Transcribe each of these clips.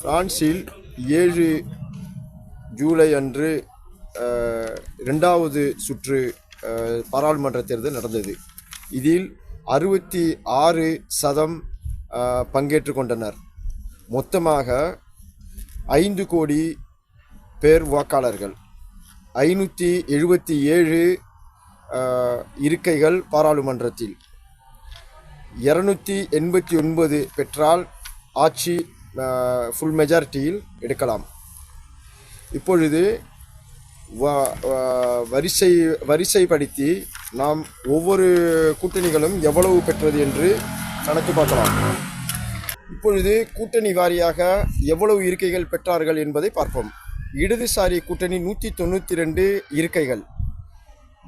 பிரான்சில் ஏழு ஜூலை அன்று ரெண்டாவது சுற்று பாராளுமன்ற தேர்தல் நடந்தது. இதில் அறுபத்தி ஆறு சதம் பங்கேற்று கொண்டனர். மொத்தமாக ஐந்து கோடி பேர் வாக்காளர்கள். ஐநூற்றி எழுபத்தி ஏழு இருக்கைகள் பாராளுமன்றத்தில். இரநூத்தி எண்பத்தி ஒன்பது பெற்றால் ஆட்சி ஃபுல் மெஜாரிட்டியில் எடுக்கலாம். இப்பொழுது வரிசை வரிசைப்படுத்தி நாம் ஒவ்வொரு கூட்டணிகளும் எவ்வளவு பெற்றது என்று கணக்கு பார்க்கலாம். இப்பொழுது கூட்டணி வாரியாக எவ்வளவு இருக்கைகள் பெற்றார்கள் என்பதை பார்ப்போம். இடதுசாரி கூட்டணி நூற்றி தொண்ணூற்றி ரெண்டு இருக்கைகள்.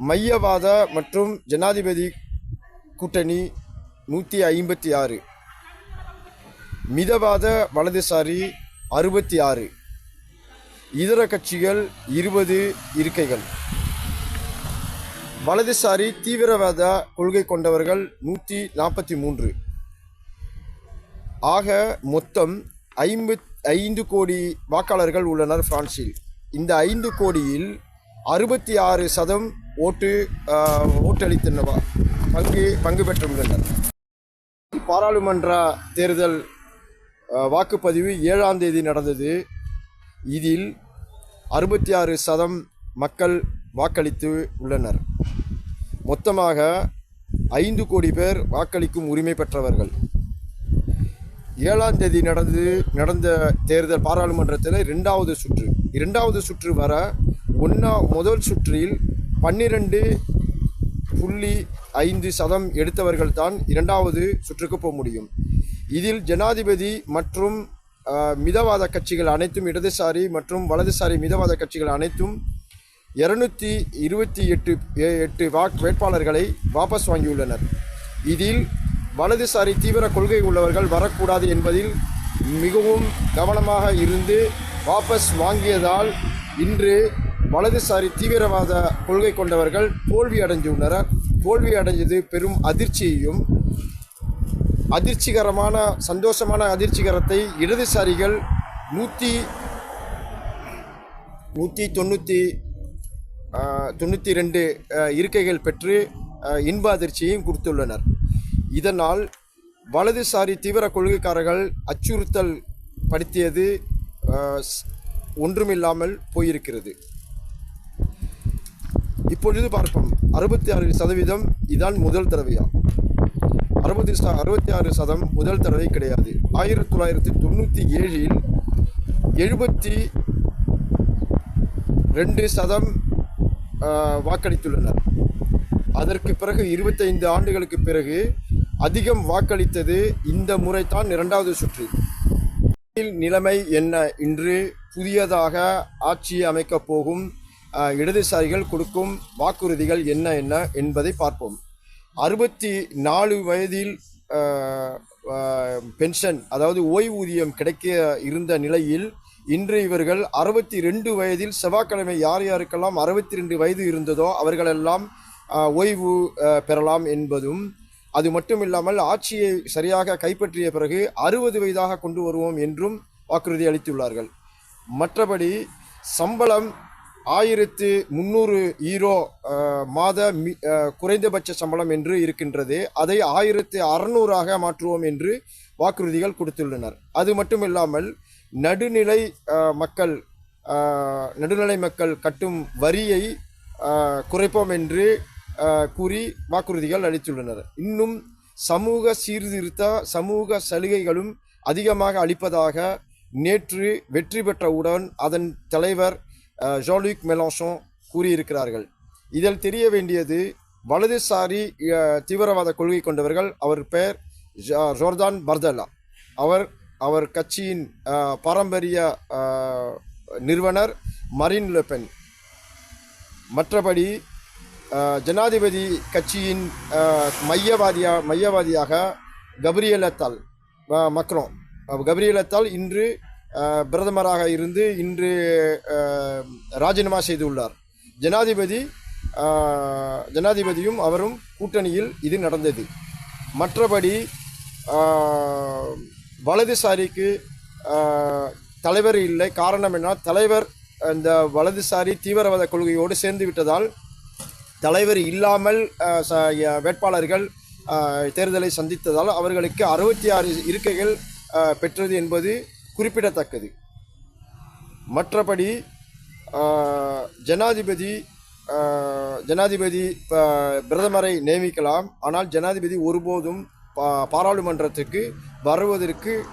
மையவாத மற்றும் ஜனாதிபதி கூட்டணி நூற்றி ஐம்பத்தி ஆறு. மிதவாத வலதுசாரி அறுபத்தி ஆறு இதர கட்சிகள் இருபது இருக்கைகள். வலதுசாரி தீவிரவாத கொள்கை கொண்டவர்கள் நூற்றி நாற்பத்தி மூன்று ஆக மொத்தம் ஐம்பத் ஐந்து கோடி வாக்காளர்கள் உள்ளனர் பிரான்சில். இந்த ஐந்து கோடியில் அறுபத்தி ஆறு சதம் ஓட்டு ஓட்டளித்தனவா பங்கு பங்கு பெற்றுள்ளனர் பாராளுமன்ற தேர்தல் வாக்குப்பதிவு ஏழாம் தேதி நடந்தது. இதில் அறுபத்தி ஆறு சதம் மக்கள் வாக்களித்து உள்ளனர். மொத்தமாக ஐந்து கோடி பேர் வாக்களிக்கும் உரிமை பெற்றவர்கள். ஏழாம் தேதி நடந்து நடந்த தேர்தல் பாராளுமன்றத்தில் ரெண்டாவது சுற்று. இரண்டாவது சுற்று வர ஒன்றா முதல் சுற்றில் பன்னிரெண்டு புள்ளி ஐந்து சதம் எடுத்தவர்கள் தான் இரண்டாவது சுற்றுக்கு போக முடியும். இதில் ஜனாதிபதி மற்றும் மிதவாத கட்சிகள் அனைத்தும் இடதுசாரி மற்றும் வலதுசாரி மிதவாத கட்சிகள் அனைத்தும் இருநூற்றி இருபத்தி எட்டு எட்டு வாக் வேட்பாளர்களை வாபஸ் வாங்கியுள்ளனர். இதில் வலதுசாரி தீவிர கொள்கை உள்ளவர்கள் வரக்கூடாது என்பதில் மிகவும் கவனமாக இருந்து வாபஸ் வாங்கியதால் இன்று வலதுசாரி தீவிரவாத கொள்கை கொண்டவர்கள் தோல்வி அடைந்துள்ளனர் தோல்வி அடைஞ்சது பெரும் அதிர்ச்சியையும் அதிர்ச்சிகரமான சந்தோஷமான அதிர்ச்சிகரத்தை இடதுசாரிகள் நூற்றி நூற்றி தொண்ணூற்றி தொண்ணூற்றி ரெண்டு இருக்கைகள் பெற்று இன்ப அதிர்ச்சியையும் கொடுத்துள்ளனர். இதனால் வலதுசாரி தீவிர கொள்கைக்காரர்கள் அச்சுறுத்தல் படுத்தியது ஒன்றுமில்லாமல் போயிருக்கிறது. இப்பொழுது பார்ப்போம். அறுபத்தி ஆறு சதவீதம் இதான் முதல் தடவையா? அறுபது அறுபத்தி ஆறு சதம் முதல் தடவை கிடையாது. ஆயிரத்தி தொள்ளாயிரத்தி தொண்ணூற்றி ஏழில் எழுபத்தி ரெண்டு சதம் வாக்களித்துள்ளனர். அதற்கு பிறகு இருபத்தைந்து ஆண்டுகளுக்கு பிறகு அதிகம் வாக்களித்தது இந்த முறைதான் இரண்டாவது சுற்று. நிலைமை என்ன? இன்று புதியதாக ஆட்சி அமைக்கப் போகும் இடதுசாரிகள் கொடுக்கும் வாக்குறுதிகள் என்ன என்ன என்பதை பார்ப்போம். அறுபத்தி நாலு வயதில் பென்ஷன் அதாவது ஓய்வூதியம் கிடைக்க இருந்த நிலையில் இன்று இவர்கள் அறுபத்தி ரெண்டு வயதில் செவ்வாய்க்கிழமை யார் யாருக்கெல்லாம் அறுபத்தி ரெண்டு வயது இருந்ததோ அவர்களெல்லாம் ஓய்வு பெறலாம் என்பதும் அது மட்டும் இல்லாமல் ஆட்சியை சரியாக கைப்பற்றிய பிறகு அறுபது வயதாக கொண்டு வருவோம் என்றும் வாக்குறுதி அளித்துள்ளார்கள். மற்றபடி சம்பளம் ஆயிரத்து முந்நூறு ஈரோ மாத மி- குறைந்தபட்ச சம்பளம் என்று இருக்கின்றது. அதை ஆயிரத்து அறநூறாக மாற்றுவோம் என்று வாக்குறுதிகள் கொடுத்துள்ளனர். அது மட்டும் இல்லாமல் நடுநிலை மக்கள் நடுநிலை மக்கள் கட்டும் வரியை குறைப்போம் என்று கூறி வாக்குறுதிகள் அளித்துள்ளனர். இன்னும் சமூக சீர்திருத்த சமூக சலுகைகளும் அதிகமாக அளிப்பதாக நேற்று வெற்றி பெற்றவுடன் அதன் தலைவர் ஜோலிக் மெலான்சன் கூறியிருக்கிறார்கள். இதில் தெரிய வேண்டியது வலதுசாரி தீவிரவாத கொள்கை கொண்டவர்கள் அவர் பெயர் ஜோர்தான் பர்தலா. அவர் அவர் கட்சியின் பாரம்பரிய நிறுவனர் மரின் லெபென் மற்றபடி ஜனாதிபதி கட்சியின் மையவாதியா மையவாதியாக கபிரியலத்தால் மக்ரோன். கபிரியலத்தால் இன்று பிரதமராக இருந்து இன்று ராஜினாமா செய்துள்ளார். ஜனாதிபதி ஜனாதிபதியும் அவரும் கூட்டணியில் இது நடந்தது. மற்றபடி வலதுசாரிக்கு தலைவர் இல்லை. காரணம் என்ன? தலைவர் இந்த வலதுசாரி தீவிரவாத கொள்கையோடு சேர்ந்து விட்டதால் தலைவர் இல்லாமல் ச- வேட்பாளர்கள் தேர்தலை சந்தித்ததால் அவர்களுக்கு அறுபத்தி ஆறு இருக்கைகள் பெற்றது என்பது குறிப்பிடத்தக்கது. மற்றபடி ஜனாதிபதி ஜனாதிபதி ப- பிரதமரை நியமிக்கலாம். ஆனால் ஜனாதிபதி ஒருபோதும் பா- பாராளுமன்றத்துக்கு வருவதற்கு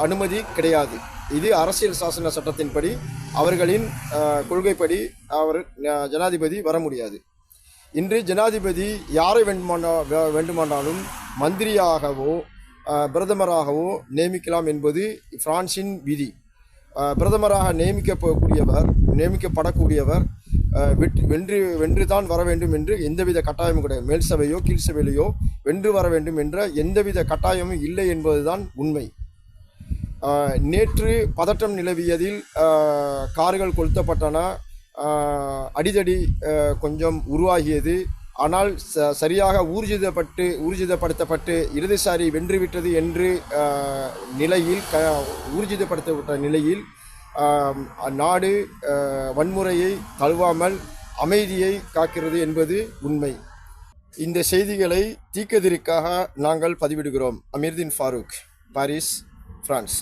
அனுமதி கிடையாது. இது அரசியல் சாசன சட்டத்தின்படி அவர்களின் கொள்கைப்படி அவர் ஜனாதிபதி வர முடியாது. இன்று ஜனாதிபதி யாரை வேண்டுமானா வேண்டுமானாலும் மந்திரியாகவோ பிரதமராகவோ நியமிக்கலாம் என்பது பிரான்சின் விதி. பிரதமராக நியமிக்கக்கூடியவர் நியமிக்கப்படக்கூடியவர் வெற்றி வென்று வென்று தான் வர வேண்டும் என்று எந்தவித கட்டாயமும் கிடையாது. மேல் சபையோ கீழ் சபையிலையோ வென்று வர வேண்டும் என்ற எந்தவித கட்டாயமும் இல்லை என்பதுதான் உண்மை. நேற்று பதட்டம் நிலவியதில் கார்கள் கொளுத்தப்பட்டன. அடிதடி கொஞ்சம் உருவாகியது. ஆனால் ச சரியாக ஊர்ஜிதப்பட்டு ஊர்ஜிதப்படுத்தப்பட்டு இடதுசாரி வென்றுவிட்டது என்று நிலையில் க ஊர்ஜிதப்படுத்தப்பட்ட நிலையில் நாடு வன்முறையை தழுவாமல் அமைதியை காக்கிறது என்பது உண்மை. இந்த செய்திகளை தீக்கதிரிக்காக நாங்கள் பதிவிடுகிறோம். Ameerdeen Farooq Paris France.